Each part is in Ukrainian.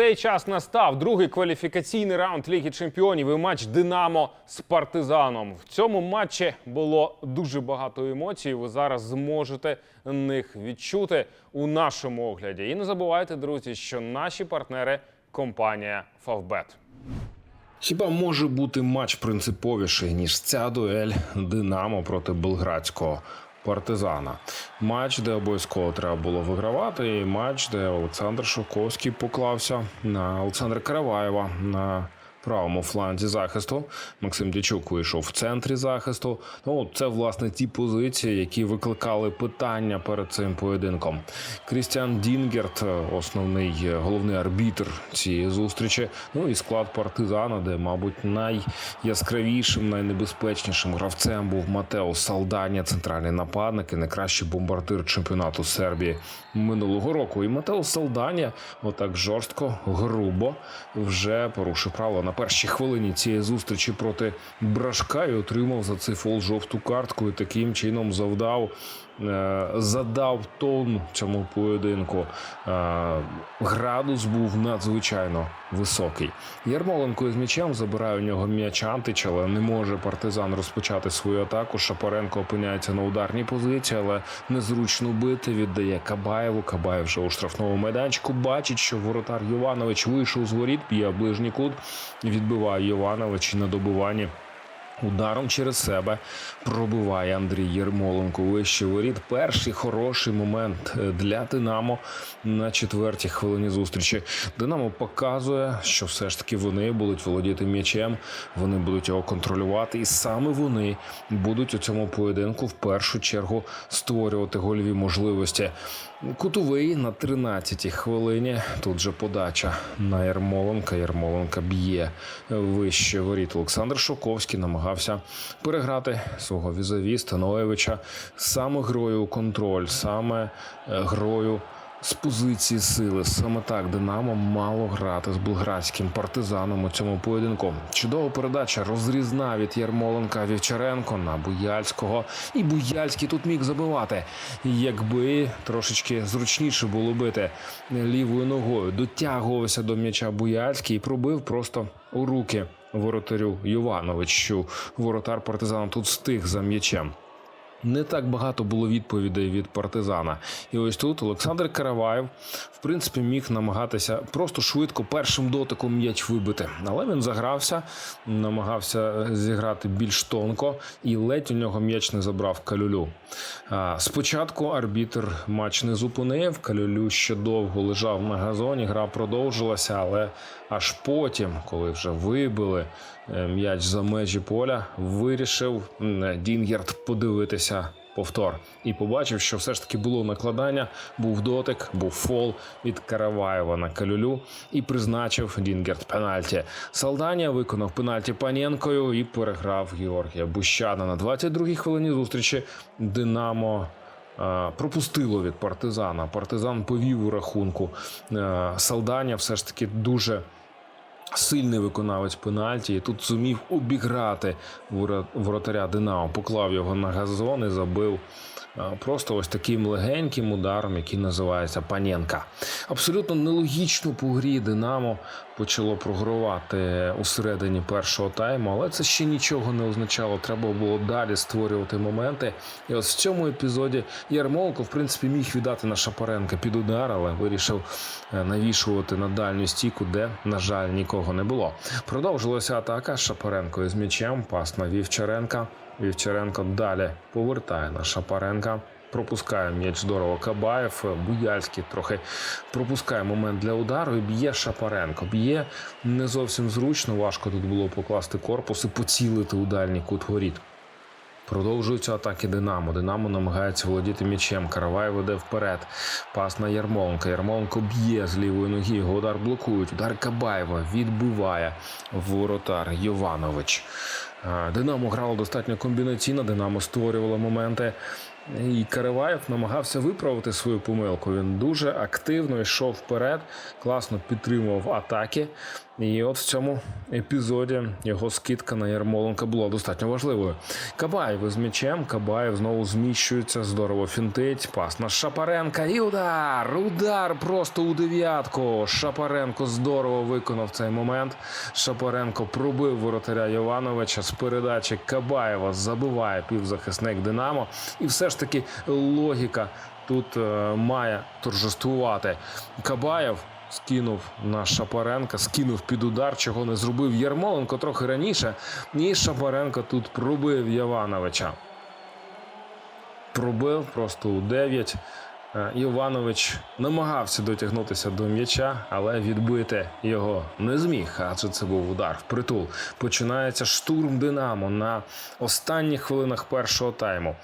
цей час настав другий кваліфікаційний раунд Ліги Чемпіонів і матч Динамо з партизаном. В цьому матчі було дуже багато емоцій. Ви зараз зможете них відчути у нашому огляді. І не забувайте, друзі, що наші партнери компанія Фавбет. Хіба може бути матч принциповіший, ніж ця дуель Динамо проти белградського партизана? Матч, де обов'язково треба було вигравати, і матч, де Олександр Шовковський поклався на Олександра Караваєва на правому фланзі захисту. Максим Дячук вийшов в центрі захисту. Ну, це власне ті позиції, які викликали питання перед цим поєдинком. Крістіан Дінгерт, основний е, головний арбітр цієї зустрічі. Ну і склад партизана, де, мабуть, найяскравішим, найнебезпечнішим гравцем був Матео Салданя, центральний нападник і найкращий бомбардир чемпіонату Сербії минулого року. І Матео Салданя отак жорстко, грубо вже порушив правила на першій хвилині цієї зустрічі проти Брашка і отримав за цей фол жовту картку і таким чином завдав. Е, Задав тон цьому поєдинку. Е, Градус був надзвичайно високий. Ярмоленко із м'ячем забирає у нього м'яч Антич, але не може партизан розпочати свою атаку. Шапаренко опиняється на ударній позиції, але незручно бити. Віддає Кабаєву. Кабаєв вже у штрафному майданчику. Бачить, що воротар Йованович вийшов з воріт, в ближній кут. Відбиває Йованович на добуванні. Ударом через себе пробиває Андрій Єрмоленко вище воріт. Перший хороший момент е, для Динамо на четвертій хвилині зустрічі. Динамо показує, що все ж таки вони будуть володіти м'ячем, вони будуть його контролювати, і саме вони будуть у цьому поєдинку в першу чергу створювати гольові можливості. Кутовий на 13-й хвилині. Тут же подача на Ярмоленка. Ярмоленка б'є вище воріт. Олександр Шоковський намагався переграти свого візаві Становевича саме грою у контроль, саме е, грою. З позиції сили саме так Динамо мало грати з булгарським партизаном у цьому поєдинку. Чудова передача розрізна від Ярмоленка Вівчаренко на Буяльського, і Буяльський тут міг забивати. Якби трошечки зручніше було бити лівою ногою, дотягувався до м'яча Буяльський і пробив просто у руки воротарю Йовановичу. Воротар партизан тут стиг за м'ячем. Не так багато було відповідей від партизана. І ось тут Олександр Караваєв, в принципі, міг намагатися просто швидко першим дотиком м'яч вибити. Але він загрався, намагався зіграти більш тонко, і ледь у нього м'яч не забрав калюлю. Спочатку арбітр матч не зупинив. Калюлю ще довго лежав на газоні. Гра продовжилася, але аж потім, коли вже вибили м'яч за межі поля, вирішив Дінгерт подивитися повтор і побачив, що все ж таки було накладання, був дотик, був фол від Караваєва на калюлю і призначив Дінгерт пенальті. Салданія виконав пенальті Паненкою і переграв Георгія Бущана на 22-й хвилині зустрічі. Динамо. е, Пропустило від партизана. Партизан повів у рахунку. Е, Салданя все ж таки дуже сильний виконавець пенальті. І тут зумів обіграти воро- воротаря Динамо, поклав його на газон і забив е, просто ось таким легеньким ударом, який називається Паненка. Абсолютно нелогічно по грі Динамо почало програвати у середині першого тайму, але це ще нічого не означало. Треба було далі створювати моменти. І ось в цьому епізоді Ярмоленко, в принципі, міг віддати на Шапаренка під удар, але вирішив е, навішувати на дальню стійку, де, на жаль, нікого не було. Продовжилася атака Шапаренко із м'ячем, пас на Вівчаренка. Вівчаренко далі повертає на Шапаренка. Пропускає м'яч здорово Кабаєв. Буяльський трохи пропускає момент для удару і б'є Шапаренко. Б'є не зовсім зручно. Важко тут було покласти корпус і поцілити у дальній кут воріт. Продовжуються атаки Динамо. Динамо намагається володіти м'ячем. Каравай веде вперед. Пас на Ярмоленка. Ярмоленко б'є з лівої ноги. Його удар блокують. Удар Кабаєва відбиває воротар Йованович. Динамо грало достатньо комбінаційно. Динамо створювало моменти. І Караваєв намагався виправити свою помилку. Він дуже активно йшов вперед, класно підтримував атаки. І от в цьому епізоді його скидка на Ярмоленка була достатньо важливою. Кабаєв з м'ячем. Кабаєв знову зміщується, здорово фінтить. Пас на Шапаренка. І удар! Удар просто у дев'ятку. Шапаренко здорово виконав цей момент. Шапаренко пробив воротаря Йовановича з передачі Кабаєва. Забиває півзахисник Динамо. І все ж таки логіка тут е, має торжествувати. Кабаєв скинув на Шапаренка, скинув під удар, чого не зробив Ярмоленко трохи раніше. І Шапаренко тут пробив Явановича. Пробив просто у 9. Е, Іванович намагався дотягнутися до м'яча, але відбити його не зміг. Адже це був удар в притул. Починається штурм Динамо на останніх хвилинах першого тайму.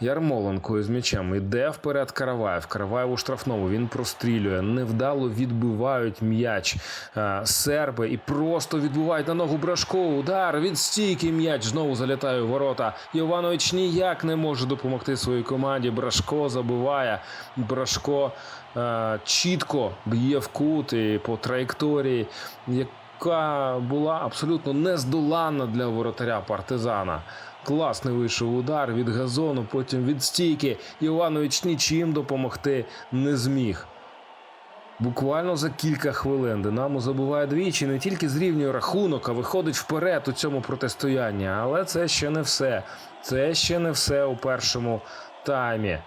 Ярмоленко із м'ячем іде вперед Караваєв. Караваєв у штрафному. Він прострілює. Невдало відбивають м'яч е, серби і просто відбувають на ногу Брашко. Удар від стійки м'яч знову залітає у ворота. Йованович ніяк не може допомогти своїй команді. Брашко забиває. Брашко е, чітко б'є в кут і по траєкторії, яка була абсолютно нездоланна для воротаря партизана. Класний вийшов удар від газону, потім від стійки. Іванович нічим допомогти не зміг. Буквально за кілька хвилин Динамо забуває двічі, не тільки зрівнює рахунок, а виходить вперед у цьому протистоянні. Але це ще не все. Це ще не все у першому таймі.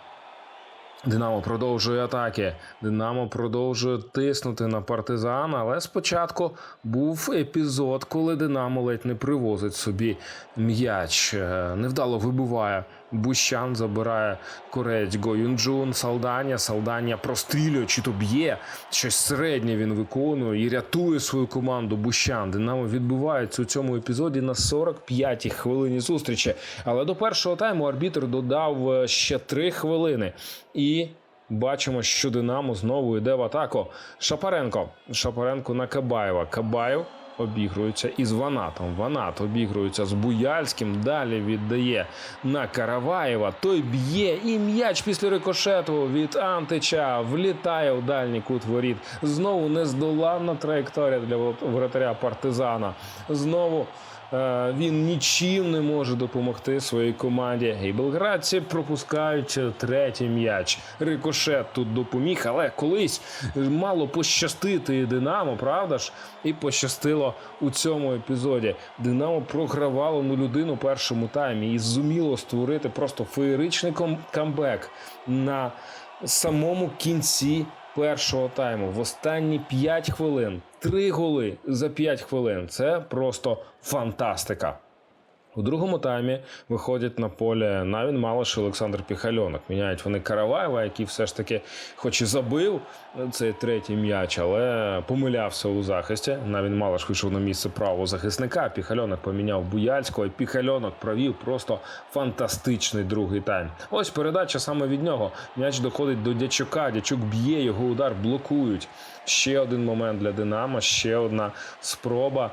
Динамо продовжує атаки. Динамо продовжує тиснути на партизан. Але спочатку був епізод, коли Динамо ледь не привозить собі м'яч. Е, Невдало вибиває. Бущан забирає корець Го Юнджун, Салданя. Салданя прострілює чи то б'є. Щось середнє він виконує і рятує свою команду Бущан. Динамо відбувається у цьому епізоді на 45-й хвилині зустрічі. Але до першого тайму арбітр додав е, ще 3 хвилини. І бачимо, що Динамо знову йде в атаку. Шапаренко. Шапаренко на Кабаєва. Кабаєв обігрується із Ванатом. Ванат обігрується з Буяльським. Далі віддає на Караваєва. Той б'є і м'яч після рикошету від Антича влітає у дальній кут воріт. Знову нездоланна траєкторія для воротаря партизана. Знову. Е, Він нічим не може допомогти своїй команді. І белградці пропускають третій м'яч. Рикошет тут допоміг, але колись мало пощастити Динамо, правда ж? І пощастило у цьому епізоді. Динамо програвало на людину першому таймі і зуміло створити просто феєричний камбек на самому кінці першого тайму. В останні 5 хвилин. Три голи за 5 хвилин. Це просто фантастика. У другому таймі виходять на поле Навін Малиш і Олександр Піхальонок. Міняють вони Караваєва, який все ж таки, хоч і забив цей третій м'яч, але помилявся у захисті. Навін Малиш вийшов на місце правого захисника. Піхальонок поміняв Буяльського. І Піхальонок провів просто фантастичний другий тайм. Ось передача саме від нього. М'яч доходить до Дячука. Дячук б'є, його удар блокують. Ще один момент для Динамо, ще одна спроба.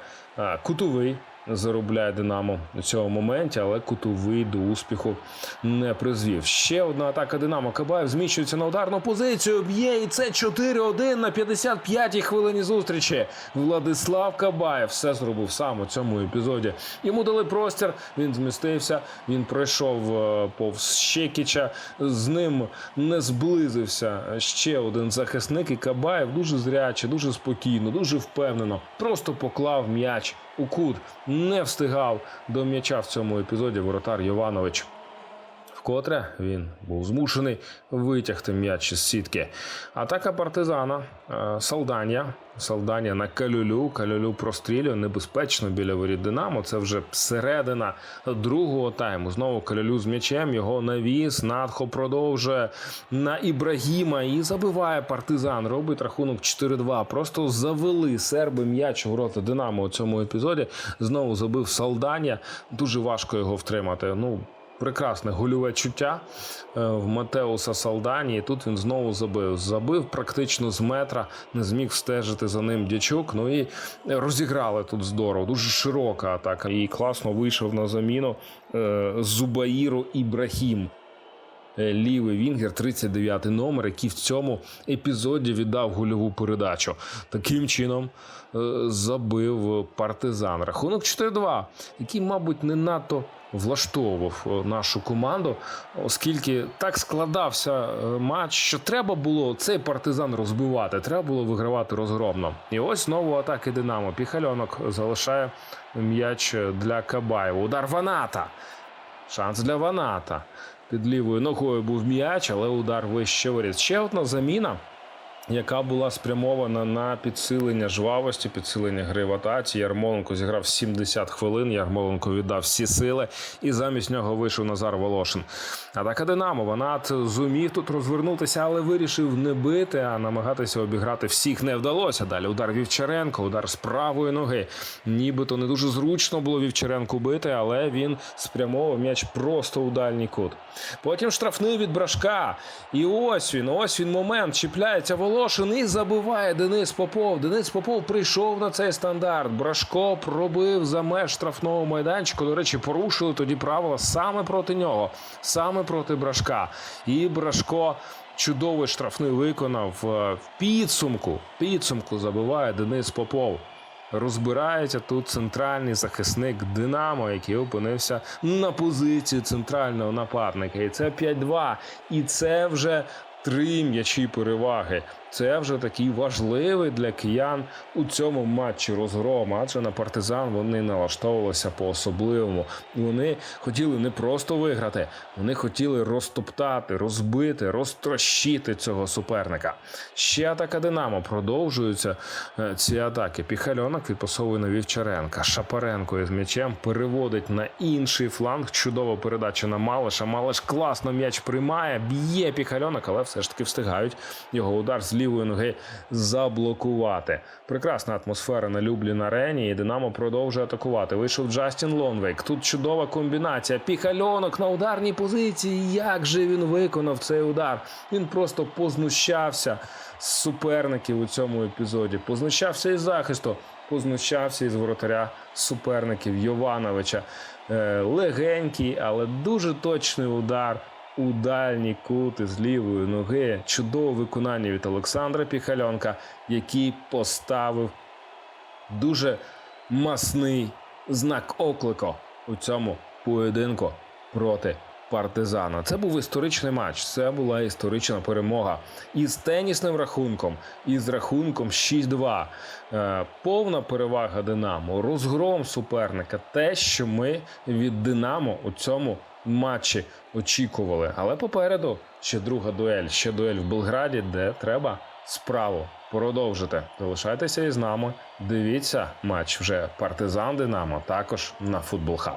Кутовий заробляє Динамо у цьому моменті, але кутовий до успіху не призвів. Ще одна атака Динамо. Кабаєв зміщується на ударну позицію. Б'є і це 4-1 на 55-й хвилині зустрічі. Владислав Кабаєв все зробив сам у цьому епізоді. Йому дали простір. Він змістився. Він пройшов е, повз Щекіча. З ним не зблизився ще один захисник. І Кабаєв дуже зряче, дуже спокійно, дуже впевнено. Просто поклав м'яч у кут. Не встигав до м'яча в цьому епізоді воротар Йованович. Вкотре він був змушений витягти м'яч із сітки. Атака партизана е, Салданія. Салданія на Калюлю. Калюлю прострілює небезпечно біля воріт Динамо. Це вже середина другого тайму. Знову Калюлю з м'ячем. Його навіс. Надхо продовжує на Ібрагіма і забиває партизан. Робить рахунок 4-2. Просто завели серби м'яч у ворота Динамо у цьому епізоді. Знову забив Салданія. Дуже важко його втримати. Ну, прекрасне гольове чуття е, в Матеуса Салдані. І тут він знову забив. Забив практично з метра, не зміг встежити за ним дячук. Ну і розіграли тут здорово. Дуже широка атака. І класно вийшов на заміну е, Зубаїру Ібрахім. е, лівий Вінгер, 39 номер, який в цьому епізоді віддав гольову передачу. Таким чином забив партизан. Рахунок 4-2, який, мабуть, не надто влаштовував е, нашу команду, оскільки так складався е, матч, що треба було цей партизан розбивати, треба було вигравати розгромно. І ось знову атаки Динамо. Піхальонок залишає м'яч для Кабаєва. Удар Ваната. Шанс для Ваната. Під лівою ногою був м'яч, але удар вище воріт. Ще одна заміна яка була спрямована на підсилення жвавості, підсилення гри в атаці. Ярмоленко зіграв 70 хвилин. Ярмоленко віддав всі сили, і замість нього вийшов Назар Волошин. Атака Динамо. Ванат зумів тут розвернутися, але вирішив не бити, а намагатися обіграти всіх не вдалося. Далі удар Вівчаренко, удар з правої ноги. Нібито не дуже зручно було Вівчаренку бити, але він спрямовував м'яч просто у дальній кут. Потім штрафний від брашка. І ось він, ось він момент. Чіпляється Волошин і забиває Денис Попов. Денис Попов прийшов на цей стандарт. Брашко пробив за меж штрафного майданчику. До речі, порушили тоді правила саме проти нього, саме проти Брашка. І Брашко. Чудовий штрафний виконав Е, в підсумку. Підсумку забиває Денис Попов. Розбирається тут центральний захисник Динамо, який опинився на позиції центрального нападника. І це 5-2. І це вже три м'ячі переваги. Це вже такий важливий для киян у цьому матчі розгром. Адже на партизан вони налаштовувалися по-особливому. Вони хотіли не просто виграти, вони хотіли розтоптати, розбити, розтрощити цього суперника. Ще атака Динамо продовжуються е, ці атаки. Піхальонок відпасовує на Вівчаренка. Шапаренко із м'ячем переводить на інший фланг. Чудова передача на Малиша. Малиш класно м'яч приймає, б'є піхальонок, але все ж таки встигають його удар з лівої ноги заблокувати. Прекрасна атмосфера на Люблін арені. І Динамо продовжує атакувати. Вийшов Джастін Лонвейк. Тут чудова комбінація. Піхальонок на ударній позиції. Як же він виконав цей удар? Він просто познущався з суперників у цьому епізоді. Познущався із захисту, познущався із воротаря суперників Йовановича. Е, легенький, але дуже точний удар у дальній кут із лівої ноги. Чудове виконання від Олександра Піхальонка, який поставив дуже масний знак оклику у цьому поєдинку проти партизана. Це був історичний матч. Це була історична перемога із тенісним рахунком, і з рахунком 6-2. Е, повна перевага Динамо, розгром суперника. Те, що ми від Динамо у цьому матчі очікували. Але попереду ще друга дуель, ще дуель в Белграді, де треба справу продовжити. Залишайтеся із нами. Дивіться матч вже партизан Динамо, також на футбол Хаб.